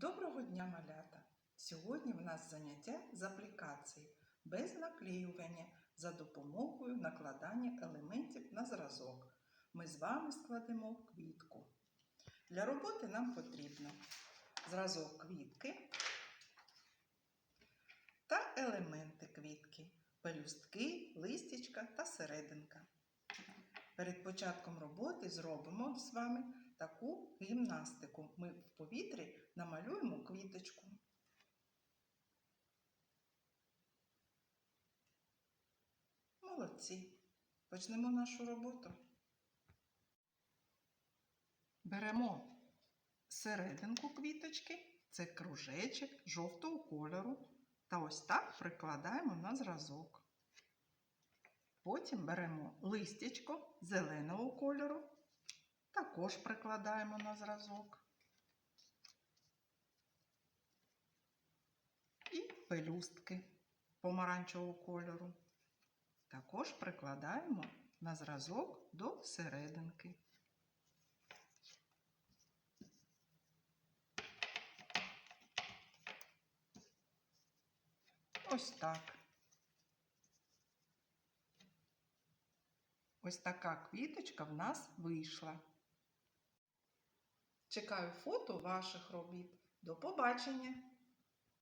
Доброго дня, малята! Сьогодні в нас заняття з аплікації без наклеювання за допомогою накладання елементів на зразок. Ми з вами складемо квітку. Для роботи нам потрібно зразок квітки та елементи квітки, пелюстки, листячка та серединка. Перед початком роботи зробимо з вами таку гімнастику. Ми в повітрі намалюємо квіточку. Молодці. Почнемо нашу роботу. Беремо серединку квіточки, це кружечок жовтого кольору, та ось так прикладаємо на зразок. Потім беремо листячко зеленого кольору, також прикладаємо на зразок. І пелюстки помаранчевого кольору. Також прикладаємо на зразок до серединки. Ось так. Ось така квіточка в нас вийшла. Чекаю фото ваших робіт. До побачення!